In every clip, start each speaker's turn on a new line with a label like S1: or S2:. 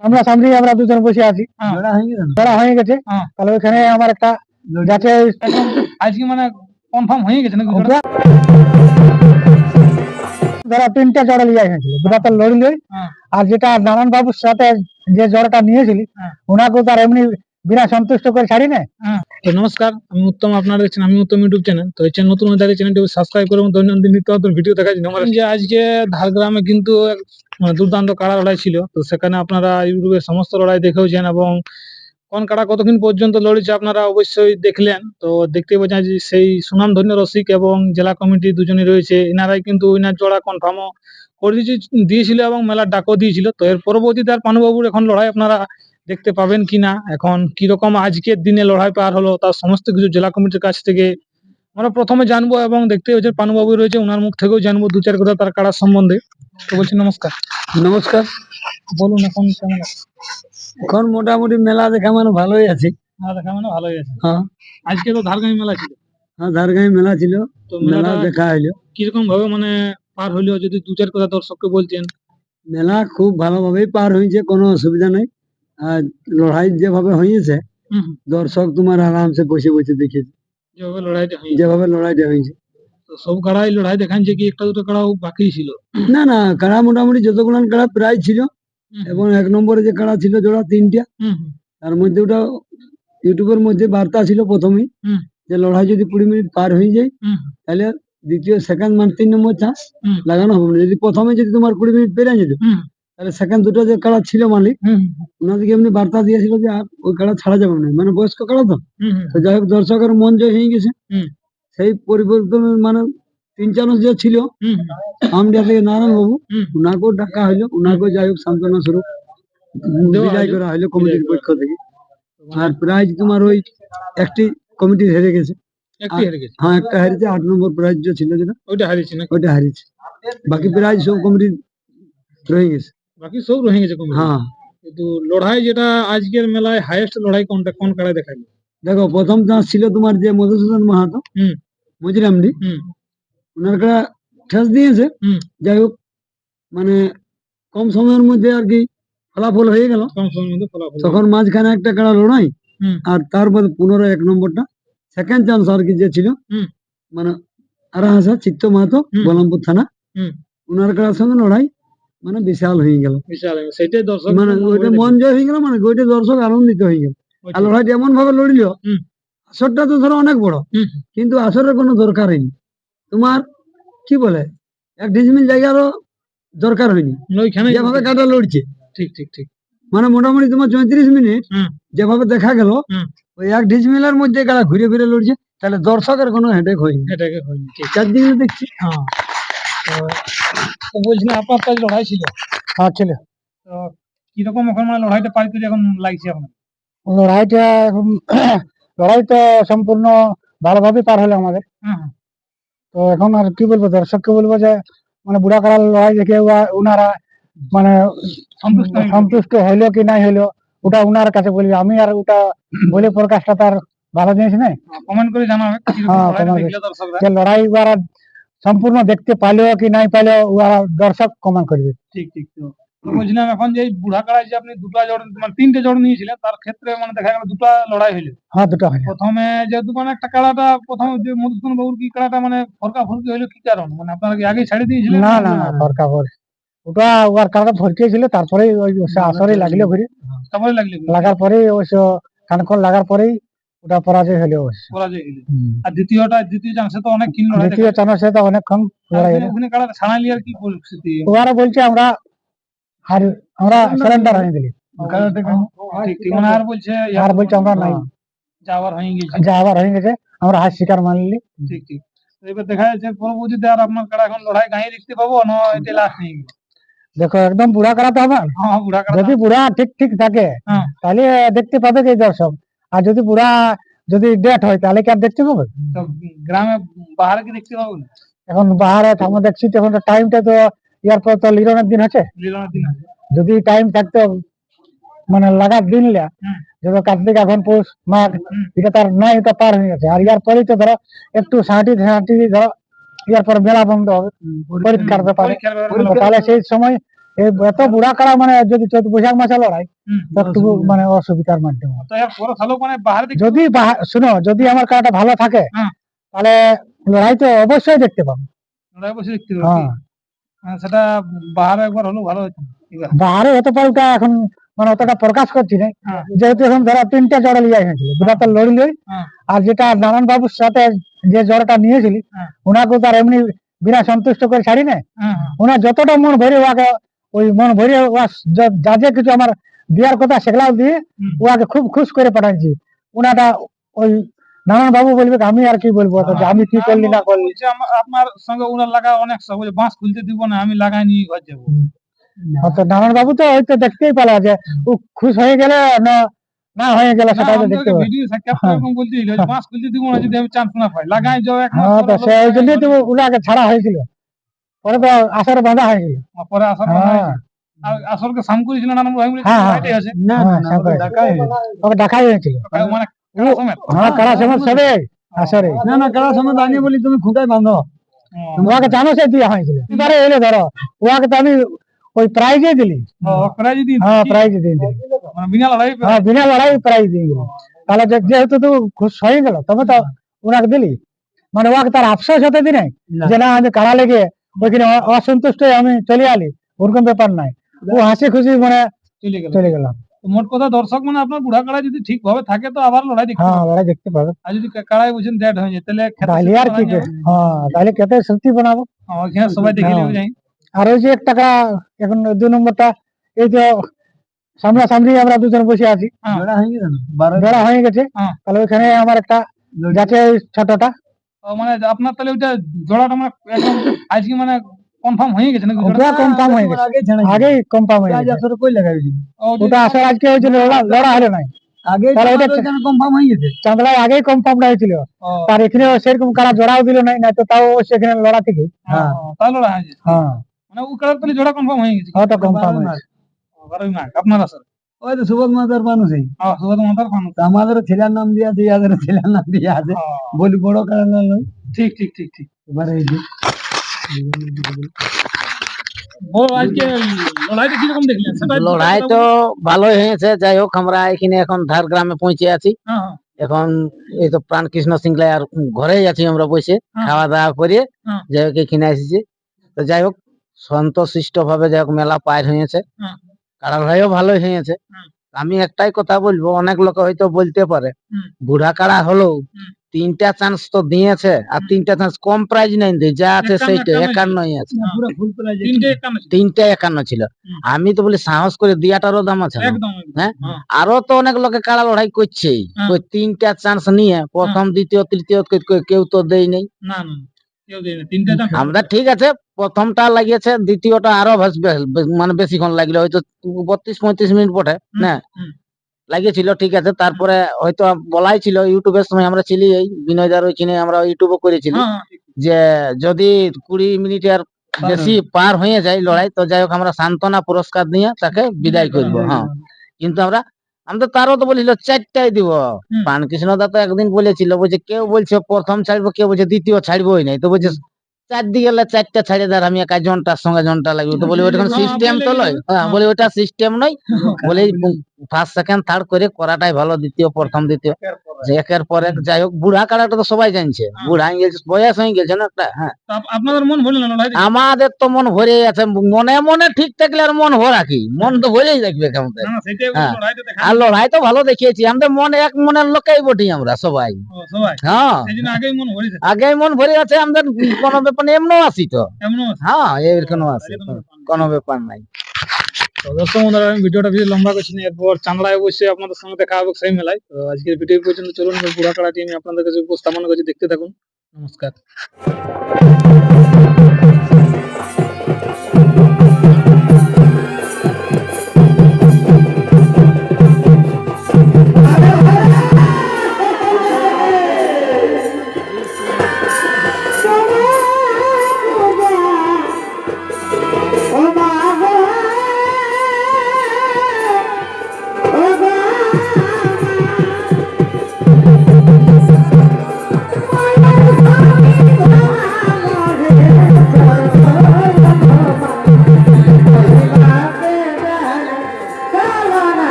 S1: আমরা সামনে আমরা দুজন বসে আছি
S2: হ্যাঁ।
S3: হয়ে গেছে
S1: হয়ে। তাহলে ওইখানে আমার একটা যাতে
S2: আজকে মানে কনফার্ম হয়ে গেছে নাকি?
S1: তিনটা জড়া লিয়ে দুটা তো
S2: হ্যাঁ।
S1: আর যেটা নারায়ণ বাবুর সাথে যে জড়টা নিয়েছিলি
S2: হ্যাঁ।
S1: ওনাকেও তার এমনি বিনা সন্তুষ্ট করে ছাড়ি না
S2: নমস্কার আমি উত্তম আপনারা দেখছেন আমি উত্তম ইউটিউব চ্যানেল তো এই চ্যানেল নতুন হয়ে থাকে চ্যানেলটি সাবস্ক্রাইব করে এবং দৈনন্দিন নিত্য নতুন ভিডিও দেখার জন্য যে আজকে ঝাড়গ্রামে কিন্তু দুর্দান্ত কাড়া লড়াই ছিল। তো সেখানে আপনারা ইউটিউবের সমস্ত লড়াই দেখেওছেন এবং কোন কাড়া কতক্ষণ পর্যন্ত লড়েছে আপনারা অবশ্যই দেখলেন। তো দেখতে পাচ্ছেন যে সেই সুনাম ধন্য রসিক এবং জেলা কমিটি দুজনই রয়েছে। এনারাই কিন্তু উইনার জোড়া কনফার্মও করে দিয়েছে, দিয়েছিল এবং মেলার ডাকও দিয়েছিল। তো এর পরবর্তীতে আর পানুবাবুর এখন লড়াই আপনারা দেখতে পাবেন কিনা, এখন কীরকম আজকের দিনে লড়াই পার হলো, তার সমস্ত কিছু জেলা কমিটির কাছ থেকে আমরা প্রথমে জানব এবং দেখতে হচ্ছে পানুবাবু রয়েছে ওনার মুখ থেকেও জানব দু চার কথা তার কাড়ার সম্বন্ধে। তো বলছি নমস্কার।
S3: নমস্কার।
S2: বলুন এখন কেমন
S3: এখন মোটামুটি মেলা দেখা মানে ভালোই আছে।
S2: হ্যাঁ দেখা মানে ভালোই আছে।
S3: হ্যাঁ।
S2: আজকে তো ধারগাঁই মেলা ছিল।
S3: হ্যাঁ ধারগাঁয়ে মেলা ছিল।
S2: তো
S3: মেলা দেখা হইল।
S2: কীরকম ভাবে মানে পার হইল যদি দু চার কথা দর্শককে
S3: মেলা খুব ভালোভাবেই পার হয়েছে কোনো অসুবিধা নেই। আর লড়াই যেভাবে হয়েছে দর্শক তোমার আরামসে বসে বসে দেখেছে।
S2: যেভাবে লড়াইটা হয়েছে।
S3: যেভাবে লড়াইটা হয়েছে।
S2: তো সব কাড়াই লড়াই দেখাচ্ছে কি একটা দুটো কাড়াও বাকি ছিল?
S3: না না কাড়া মোটামুটি যতগুলো কাড়া প্রায় ছিল এবং এক নম্বরে যে কাড়া ছিল জোড়া তিনটা তার মধ্যে ওটা ইউটিউবের মধ্যে বার্তা ছিল প্রথমেই যে লড়াই যদি কুড়ি মিনিট পার হয়ে যায় তাহলে দ্বিতীয় সেকেন্ড মানে তিন নম্বর চান্স লাগানো হবে। না যদি প্রথমে যদি তোমার কুড়ি মিনিট পেরে যেত তাহলে সেকেন্ড দুটো যে কাড়া ছিল মালিক ওনাদেরকে এমনি বার্তা দিয়েছিল যে আর ওই কাড়া ছাড়া যাবে না। মানে বয়স্ক কাড়া তো। যাই হোক দর্শকের মন জয় হয়ে গেছে। সেই পরিবর্তন মানে তিন চার যে ছিল আমডিয়া থেকে নারায়ণ বাবু ওনাকেও ডাকা হইল। ওনাকেও যাই হোক সান্ত্বনা স্বরূপ বিদায় করা হইল কমিটির পক্ষ থেকে। আর প্রাইজ তোমার ওই একটি কমিটি হেরে গেছে। হ্যাঁ একটা হারিয়েছে আট নম্বর প্রাইজ যে ছিল যেটা
S2: ওইটা হারিয়েছি
S3: ওইটা হারিয়েছে। বাকি প্রাইজ সব কমিটি রয়ে গেছে।
S2: বাকি সব গেছে কম
S3: হ্যাঁ
S2: কিন্তু লড়াই যেটা আজকের মেলায় হাইয়েস্ট লড়াই কোনটা কোন কাড়ায় দেখাইলো
S3: দেখো প্রথম চান্স ছিল তোমার যে মধুসূদন মাহাতো
S2: হুম।
S3: মজিরামডি
S2: হুম
S3: ওনার কাড়া ঠেস দিয়েছে
S2: হুম।
S3: যাই হোক মানে কম সময়ের মধ্যে আর কি ফলাফল হয়ে গেল
S2: কম সময়ের মধ্যে ফলাফল
S3: তখন মাঝখানে একটা কাড়া লড়াই। আর তারপর পুনরায় এক নম্বরটা সেকেন্ড চান্স আর কি যে ছিল। মানে আরাহাসা চিত্ত মাহাতো। বলমপুর থানা
S2: হুম।
S3: ওনার কাড়ার সঙ্গে লড়াই মানে বিশাল হয়ে গেল।
S2: বিশাল সেটাই দর্শক
S3: মানে ওইটা মন জয় হয়ে গেল মানে ওইটা দর্শক আনন্দিত হয়ে গেল। আর লড়াইটা এমন ভাবে লড়িল আসরটা তো ধরো অনেক বড় কিন্তু আসরের কোনো দরকার হয়নি। তোমার কি বলে এক ডিসমিল জায়গারও দরকার হয়নি। যেভাবে কাটা লড়ছে।
S2: ঠিক ঠিক ঠিক।
S3: মানে মোটামুটি তোমার চৌত্রিশ মিনিট যেভাবে দেখা গেল। ওই এক ডিসমিলের মধ্যে কারা ঘুরে ফিরে লড়ছে তাহলে দর্শকের কোনো হেডেক হয়নি।
S2: এটাকে হয়নি
S3: চারদিকে দেখছি
S2: হ্যাঁ। তো বলছিলাম আপনার তো লড়াই ছিল।
S1: হ্যাঁ ছিল
S2: তো কীরকম এখন মানে লড়াইটা এখন লাগছে এখন?
S1: লড়াইটা এখন লড়াই সম্পূর্ণ ভালোভাবে পার হলো আমাদের।
S2: হুম, হুম,
S1: তো এখন আর কি বলব দর্শককে বলব যে মানে বুড়া কাড়ার লড়াই দেখে উনারা মানে
S2: সন্তুষ্ট
S1: সন্তুষ্ট হইল কি নাই হইল ওটা উনার কাছে বলবে। আমি আর ওটা বলে প্রকাশটা তার ভালো জিনিস নাই।
S2: কমেন্ট করে জানাবে।
S1: হ্যাঁ,
S2: লড়াইটা
S1: লড়াই সম্পূর্ণ দেখতে পাইলো কি নাই পাইলো ওরা দর্শক কমেন্ট করবে।
S2: ঠিক ঠিক তো বলছিলাম এখন যে বুড়া কাড়ায় যে আপনি দুটা জোড় মানে তিনটে জোড় নিয়েছিলেন তার ক্ষেত্রে মানে দেখা গেল দুটা লড়াই হইল।
S1: হ্যাঁ দুটা হয়
S2: প্রথমে যেহেতু মানে একটা কাড়াটা প্রথমে যে মধুসূদন বাবুর কি কাড়াটা মানে ফরকা ফরকি হইল কি কারণ? মানে আপনারা কি আগে ছাড়ে দিয়েছিলেন?
S1: না না না সরকার করে ওটা ওর কারণে ভরকে ছিল তারপরে ওই আসরে লাগল ঘুরে।
S2: তারপরে লাগলে।
S1: লাগার পরে অবশ্য খানখন লাগার পরেই ওটা পরাজয় হলো অবশ্য।
S2: পরাজয় হইল আর দ্বিতীয়টা দ্বিতীয় চান্সে তো অনেক কিন লড়াই
S1: দ্বিতীয় সাথে অনেকক্ষণ লড়াই হলো।
S2: ওখানে কাড়াটা ছাড়াইলি আর কি পরিস্থিতি?
S1: ওরা বলছে আমরা আর আমরা সারেন্ডার হয়ে দিলি
S2: ঠিক ঠিক মানে আর বলছে
S1: আর বলছে আমরা নাই।
S2: যাওয়ার হয়ে গেছে।
S1: যা আবার হয়ে গেছে আমরা হাত শিকার মানলি।
S2: ঠিক ঠিক। এবার দেখা যাচ্ছে পরবর্তীতে আর আপনার কাড়া এখন লড়াই গাঁয়ে দেখতে পাবো না এটা লাস্ট নিয়ে
S1: দেখো একদম বুড়া করাতে হবে
S2: হ্যাঁ
S1: যদি বুড়া ঠিক ঠিক থাকে
S2: হ্যাঁ।
S1: তাহলে দেখতে পাবে কি দর্শক। আর যদি পুরা যদি ডেট হয় তাহলে কি আর দেখতে পাবে?
S2: গ্রামে বাহারে কি দেখতে পাবো
S1: এখন বাহারে আমরা দেখছি এখন টাইমটা তো ইয়ার পর তো লিরনের দিন আছে।
S2: লিলনের দিন আছে।
S1: যদি টাইম থাকতো মানে লাগার দিন লিয়া
S2: হুম।
S1: কার্তিক এখন পৌষ মাঘ। এটা তার নাই এটা পার হয়ে গেছে। আর ইয়ার পরেই তো ধরো একটু সাঁটি সাঁটি ধরো ইয়ার পর মেলা বন্ধ হবে। পরীক্ষার ব্যাপারে। তাহলে সেই সময় এত বুড়া কাড়া মানে যদি চৈত বৈশাখ মাসে লড়াই
S2: হুম।
S1: তো একটু মানে অসুবিধার মাধ্যমে
S2: মানে
S1: যদি শুনো যদি আমার কাড়াটা ভালো থাকে। তাহলে লড়াই তো অবশ্যই দেখতে পাবো
S2: লড়াই বসে দেখতে পাবো
S1: হ্যাঁ
S2: সেটা বাহারে একবার হলো ভালো হতো
S1: বাহারে হতে পারে ওটা এখন মানে অতটা প্রকাশ করছি না
S2: হ্যাঁ।
S1: যেহেতু এখন ধরো তিনটা জড় লিয়ে হয়েছিল দুটা তো লড়িলই
S2: হ্যাঁ।
S1: আর যেটা নারায়ণ বাবুর সাথে যে জড়টা নিয়েছিলি
S2: হ্যাঁ।
S1: ওনাকে তার এমনি বিনা সন্তুষ্ট করে ছাড়ি না ওনার যতটা মন ভরে ওকে ওই মন ভরে যা- যা কিছু আমার দেওয়ার কথা সেগুলাও দিয়ে। ওকে খুব খুশ করে পাঠাইছি। ওনাটা ওই নারায়ণ বাবু বলবে আমি আর কি বলব? তো আমি কি করলি না করলি?
S2: আপনার সঙ্গে ওনার লাগা অনেক সব বাঁশ খুলতে দিব না আমি লাগাই নিয়ে ঘর যাব।
S1: তো নারায়ণ বাবু তো হয়তো দেখতেই পেলা যে ও খুশ হয়ে গেলে না না হয়ে গেলে সেটা তো দেখতে পাবে।
S2: ভিডিও সাক্ষাৎ
S1: হ্যাঁ।
S2: এরকম বলছিল বাঁশ খুলতে দিব না যদি আমি চান্স না পাই লাগাই যাও এক
S1: হ্যাঁ তো
S2: পরে
S1: সে ওই জন্যই তো ওনাকে ছাড়া হয়েছিল। পরে তো আসার বাঁধা হয়েছিল।
S2: পরে আসার
S1: হ্যাঁ
S2: আসরকে সাম করেছিল না ভাই বলে
S1: হ্যাঁ, হ্যাঁ।
S2: আছে?
S3: না না, না ওকে ডাকাই হয়েছে।
S1: ওকে দেখাই হয়েছিল।
S2: মানে কারা সমেত।
S1: হ্যাঁ কারা সময় সবে। আসরে
S3: না না কারা সময় আনি বলি তুমি খুঁটাই বাঁধো।
S1: ওকে জানো সে দিয়া হয়েছিল। এবারে এলে ধরো ওকে তো আমি ওই প্রাইজে দিলি। হ্যাঁ প্রাইজ
S2: মানে বিনা লড়াই
S1: হ্যাঁ বিনা লড়াই প্রাইজ দিয়ে তাহলে যেহেতু তুই খুশ হয়ে গেল তবে তো ওনাকে দিলি। মানে ওকে তার আফসোস হতে দি নাই
S3: না।
S1: যে না আমি কাড়া লেগে অ- অসন্তুষ্ট আমি চলে আলি ওরকম ব্যাপার নাই। ও হাসি খুশি মানে
S2: চলে গেল।
S1: চলে গেলাম।
S2: মোট কথা দর্শক মানে আপনার বুড়া কাড়া যদি ঠিক ভাবে থাকে তো আবার লড়াই দেখতে
S1: হ্যাঁ
S2: পাবে।
S1: লড়াই দেখতে পাবে।
S2: আর যদি কাড়াই বুঝেন ডেড হয়ে যায় তাহলে
S1: তাহলে আর কি হ্যাঁ তাহলে কেটে সত্যি বানাবো।
S2: হ্যাঁ, সবাই দেখে
S1: হ্যাঁ।
S2: নেবে যাই।
S1: আর ওই যে এক টাকা এখন দু নম্বরটা এই যে সামনা সামনাসামনি আমরা দুজন বসে আছি।
S2: হ্যাঁ।
S1: বেড়া হয়ে গেছে
S2: হ্যাঁ।
S1: তাহলে ওইখানে আমার একটা যাচ্ছে
S2: ও মানে আপনার তাহলে ওইটা জোড়াটা মানে আজকে মানে কনফার্ম হয়ে গেছে নাকি?
S1: ওটা কনফার্ম হয়ে গেছে।
S3: আগে
S1: কনফার্ম হয়ে গেছে।
S3: আসরে কই লাগাইছি
S2: ও
S1: ওটা আসার আজকে ওই যে লড়া লড়া হলো নাই।
S3: আগে
S1: তাহলে ওটা-
S3: কনফার্ম হয়ে গেছে।
S1: চাঁদলায় আগেই কনফার্ম হয়েছিল। আর এখানে সেরকম কারা জোড়াও দিল নাই না তো তাও সেখানে লড়া থেকে।
S2: হ্যাঁ, তাহলে ওরা হয়েছে
S1: হ্যাঁ।
S2: মানে ও কাড়ার তাহলে জোড়া কনফার্ম হয়ে গেছে?
S1: ওটা কনফার্ম হয়েছে
S2: ও, বারোই মাঘ আপনার আসর
S3: ওই তো সুবোধ মাতার মানুষই
S2: সুবোধ মাতার
S3: তো আমাদের ছেলের নাম দিয়া দিয়ে আমাদের ছেলের নাম দিয়ে আছে। বলি বড় কারণ নয়
S2: ঠিক ঠিক ঠিক ঠিক।
S3: এবারে এই যে।
S2: একটু
S4: লড়াই তো ভালোই হয়েছে যাই হোক আমরা এখানে এখন ধার গ্রামে পৌঁছে আছি।
S2: হ্যাঁ হ্যাঁ।
S4: এখন এই তো প্রাণ কৃষ্ণ সিংলাই আর ঘরেই আছি আমরা বসে
S2: হ্যাঁ।
S4: খাওয়া দাওয়া করে। যাই হোক এখানে এসেছি। তো যাই হোক সন্তোষিষ্ট ভাবে যাই হোক মেলা পার হয়েছে।
S2: হ্যাঁ।
S4: কাড়া লড়াইও ভালোই হয়েছে আমি একটাই কথা বলব অনেক লোক হয়তো বলতে পারে। বুড়া হলেও
S2: হুম।
S4: তিনটা চান্স তো দিয়েছে আর তিনটা চান্স কম প্রাইজ নাই যা আছে সেইটা
S2: একান্ন
S4: একান্নই আছে
S2: হ্যাঁ। তিনটে একান্ন ছিল।
S4: আমি তো বলি সাহস করে দিয়াটারও দাম আছে। হ্যাঁ?
S2: হ্যাঁ।
S4: আরও তো অনেক লোকে কাড়া লড়াই করছে
S2: হ্যাঁ।
S4: ওই তিনটা চান্স নিয়ে প্রথম দ্বিতীয় তৃতীয় কেউ তো দেয় নাই আমরা ঠিক আছে প্রথমটা লাগিয়েছে দ্বিতীয়টা আরও মানে বেশিক্ষণ লাগল হয়তো বত্রিশ পঁয়ত্রিশ মিনিট পরে
S2: হুম,
S4: না লাগিয়েছিল ঠিক আছে তারপরে হয়তো বলাই ছিল ইউটিউবের সময় আমরা ছিলি এই বিনয়দার ওইখানে আমরা ইউটিউবও করেছিলি
S2: হ্যাঁ হ্যাঁ,
S4: যে যদি কুড়ি মিনিটের বেশি পার হয়ে যায় লড়াই তো যাই হোক আমরা সান্ত্বনা পুরস্কার নিয়ে তাকে বিদায় করব হ্যাঁ কিন্তু আমরা আমরা তো তারও তো বলেছিল চারটাই দিব। পানকৃষ্ণ দা তো একদিন বলেছিল বলছে কেউ বলছে প্রথম ছাড়বো কেউ বলছে দ্বিতীয় ছাড়বোই নাই তো বলছে চার দিকে গেলে চারটা ছাড়ে দাঁড় আমি একা জনটার সঙ্গে জনটা লাগবে তো বলি ওটা
S2: হ্যাঁ,
S4: সিস্টেম তো
S2: বলে
S4: নয় হ্যাঁ বলি ওটা সিস্টেম নয়। বলে ফার্স্ট সেকেন্ড থার্ড করে করাটাই ভালো দ্বিতীয় প্রথম দ্বিতীয়। যে একের পর এক যাই হোক বুড়া কাড়াটা তো সবাই জানছে।
S2: হ্যাঁ।
S4: বুড়া হয়ে গেছে বয়স হয়ে গেছে না একটা হ্যাঁ।
S2: আপনাদের মন ভরল না
S4: আমাদের তো মন ভরে আছে মনে মনে ঠিক থাকলে আর মন ভরা কি? মন তো ভরেই কেমন হ্যাঁ।
S2: লড়াইটা দেখা
S4: আর লড়াই তো ভালো দেখিয়েছি আমাদের মন এক মনের লোকেই বটি আমরা সবাই। হ্যাঁ।
S2: আগেই মন
S4: আগে মন ভরে আছে আমাদের কোনো ব্যাপার এমনও আসি তো। হ্যাঁ এর কোনো আছে
S2: পান।
S4: কোনো ব্যাপার নাই।
S2: দর্শক বন্ধুরা আমি ভিডিওটা বেশি লম্বা করছি না, এরপর চান্দায় অবশ্যই আপনাদের সঙ্গে দেখা হবে সেই মেলায়। তো আজকের ভিডিও পর্যন্ত, চলুন এবার বুড়া কাড়াটি আমি আপনাদের কাছে উপস্থাপন করছি, দেখতে থাকুন। নমস্কার।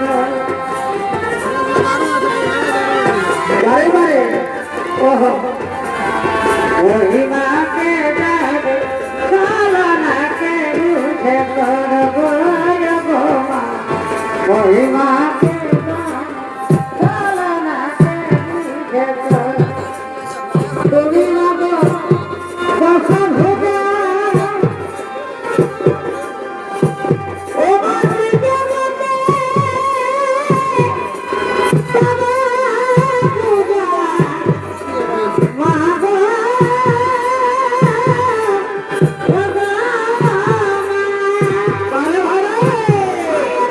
S5: তুমি